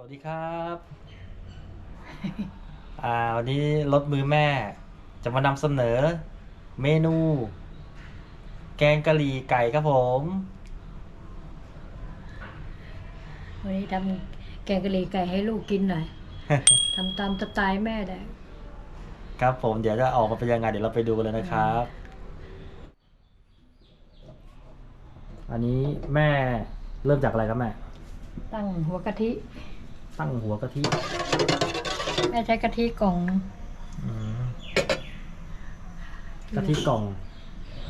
วัสดีครับอ่าวันนี้รถมือแม่ จะมานำเสนอ เมนู แกงกะหรี่ไก่ครับผม วันนี้ทำแกงกะหรี่ไก่ให้ลูกกินหน่อย ทำตามสไตล์แม่ได้ ครับผมเดี๋ยวจะออกมาเป็นยังไงเดี๋ยวเราไปดูกันเลยนะครับ อันนี้แม่เริ่มจากอะไรครับแม่ ตั้งหัวกะทิ ตั้งหัวกะทิแม่ใช้กะทิกล่องอืมกะทิกล่อง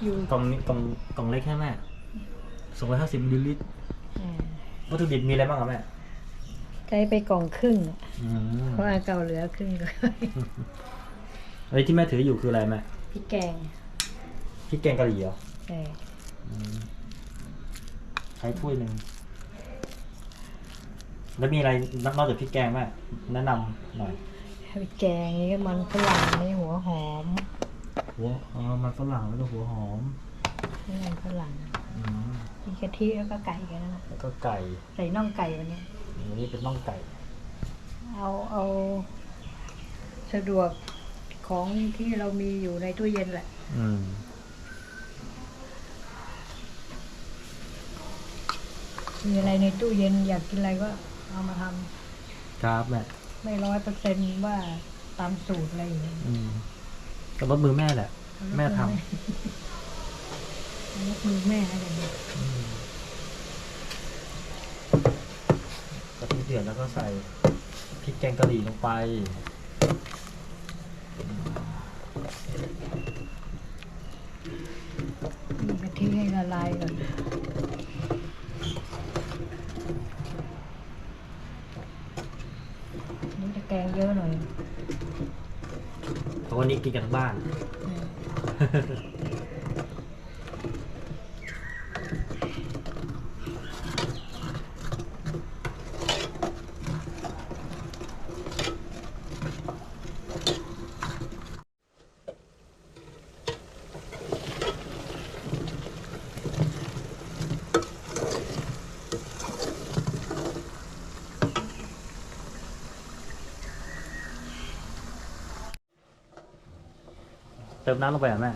อยู่กล่องนี้กล่องกล่องเล็กแค่แม่สองร้อยห้าสิบมิลลิลิตรเอ่อวัตถุดิบมีอะไรบ้างครับแม่ใช้ไปกล่องครึ่งอะอืมเพราะว่าเก่าเหลือครึ่งเลยอันนี้ที่แม่ถืออยู่คืออะไรแม่พริกแกงพริกแกงกะหรี่เหรอ ใช่อืมใช้ถ้วยหนึ่ง แล้วมีอะไรนอกจากพริกแกงแม่แนะนำหน่อยพริกแกงนี่ก็มันฝรั่งนี่หัวหอมหัวอ๋อมันฝรั่งแล้วก็หัวหอมนี่มันฝรั่งอืมมีกะทิแล้วก็ไก่กันนะแล้วก็ไก่ใส่น่องไก่วันนี้อันนี้เป็นน่องไก่ เอาเอาสะดวกของที่เรามีอยู่ในตู้เย็นแหละอืมมีอะไรในตู้เย็นอยากกินอะไรก็ เอามาทำครับแม่ไม่ร้อยเปอร์เซ็นต์ว่าตามสูตรอะไรอย่างเงี้ยอืมก็รถมือแม่แหละ แม่ทำ ยกมือแม่อะไรอย่างเงี้ยอืมกะทิเดือดแล้วก็ใส่พริกแกงกะหรี่ลงไป มีกะทิให้ละลายก่อนนี่จะแกงเยอะหน่อยเพราะวันนี้กินกันทั้งบ้าน เติมน้ำลงไปอะแม่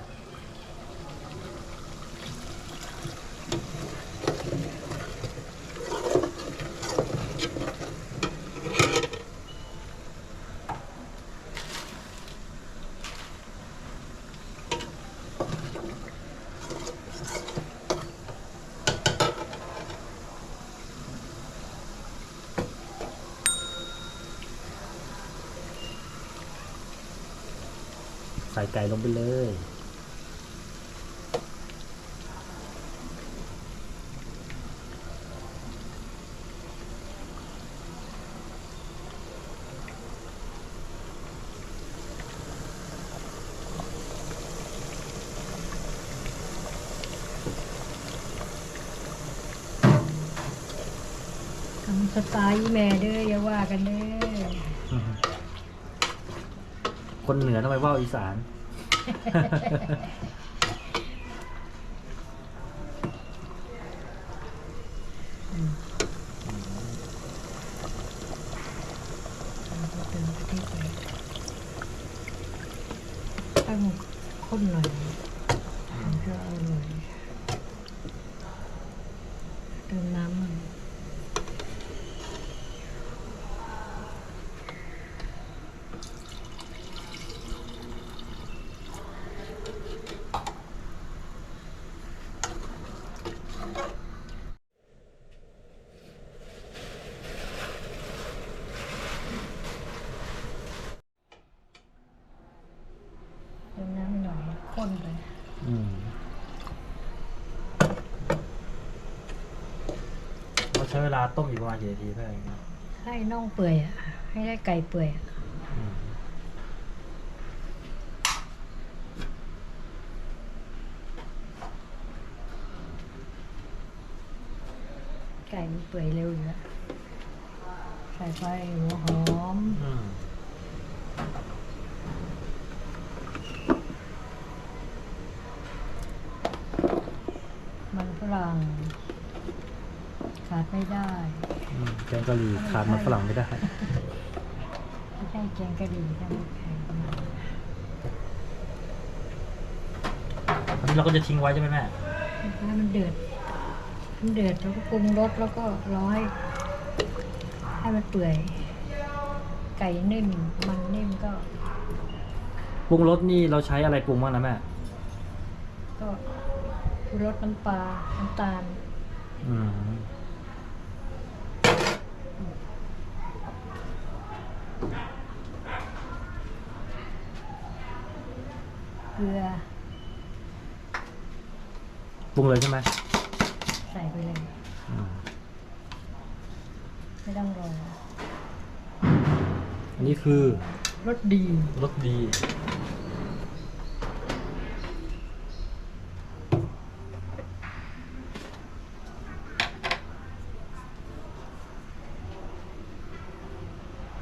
ใส่ไก่ลงไปเลยทำสไตล์อีแม่เด้ออย่าว่ากันเด้อ คนเหนือทำไมว่าวอีสานเป็นกะทิไปตั้งข้นหน่อยมันจะอร่อยเติมน้ำมัน เติมน้ำหน่อยข้นไป อืมเราใช้เวลาต้มอยู่ประมาณกี่นาทีเพื่อนให้น่องเปื่อยอะให้ได้ไก่เปื่อยอะอืมไก่มันเปื่อยเร็วอยู่แล้วใส่ไปหัวหอม อืมมันฝรั่ง ขาดไม่ได้อือืมแกงกะหรี่ขาดมันฝรั่งไม่ได้ ไม่ใช่แกงกะหรี่ใช่ไหมไข่ประมาณอันนี้เราก็จะทิ้งไว้ใช่ไหมแม่ให้มันเดือด มันเดือดแล้วก็ปรุงรสแล้วก็รอให้ให้มันเปื่อย ไก่นิ่มมันนิ่มก็ ปรุงรสนี่เราใช้อะไรปรุงบ้างนะแม่ ก็ชูรสน้ำปลาน้ำตาล อืม เกลือ ปรุงเลยใช่ไหมใส่ไปเลย อืมไม่ต้องรออันนี้คือรสดี รสดี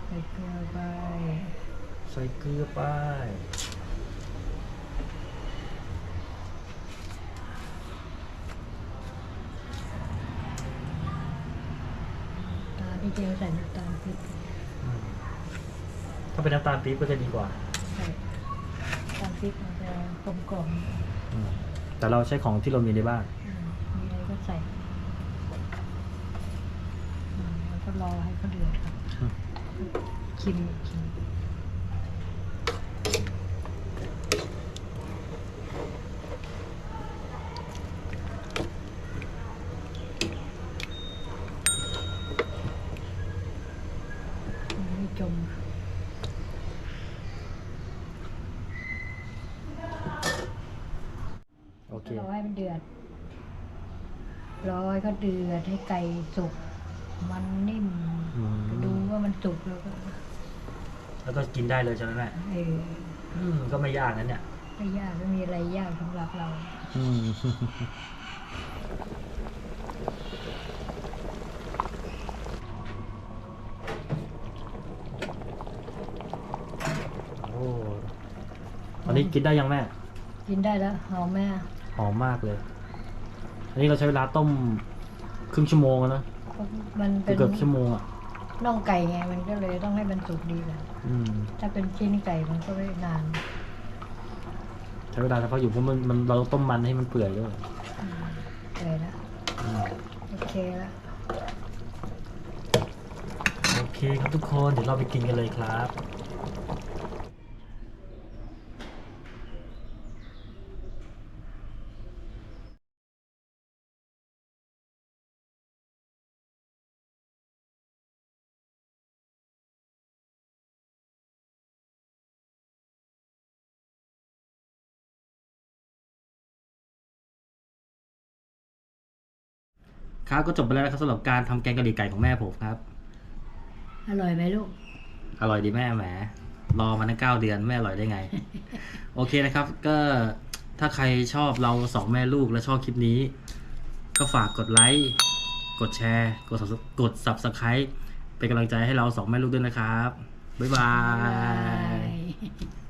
ใส่เกลือไป ใส่เกลือไป ตาที่ เจียวใส่น้ำตาลพริกอืมถ้าเป็นน้ำตาลปี๊บก็จะดีกว่าใส่น้ำตาลพริกมันจะกลมกล่อมอืมแต่เราใช้ของที่เรามีในบ้านอืมมีอะไรก็ใส่อืมแล้วก็รอให้เขาเดือดครับอืม ชิมชิมไม่จม โอเครอให้มันเดือดรอให้เขาเดือดให้ไก่สุก มันนิ่มอืมดูว่ามันสุกแล้วก็แล้วก็กินได้เลยใช่ไหมแม่เอออืมก็ไม่ยากนะเนี่ย ไม่ยากไม่มีอะไรยากสำหรับเรา อืม โอ้อันนี้กินได้ยังแม่ กินได้แล้วหอมแม่ หอมมากเลย อันนี้เราใช้เวลาต้มครึ่งชั่วโมงแล้วนะมันเป็นเกือบชั่วโมงอะน่องไก่ไงมันก็เลยต้องให้มันสุกดีแหละอืมถ้าเป็นชิ้นไก่มันก็ไม่นาน ใช้เวลาเฉพาะอยู่เพราะมันมันเราต้มมันให้มันเปื่อยด้วยอืมเลยแล้วอืมโอเคแล้วโอเคครับทุกคนเดี๋ยวเราไปกินกันเลยครับ ครับก็จบไปแล้วนะครับสำหรับการทำแกงกะหรี่ไก่ของแม่ผมครับ อร่อยไหมลูก อร่อยดีแม่แหม รอมาตั้งเก้าเดือนไม่อร่อยได้ไง โอเคนะครับ ก็ถ้าใครชอบเราสองแม่ลูกและชอบคลิปนี้ ก็ฝากกดไลค์ กดแชร์ กด Subs- กด subscribe เป็นกำลังใจให้เราสองแม่ลูกด้วยนะครับ บ๊ายบาย Bye.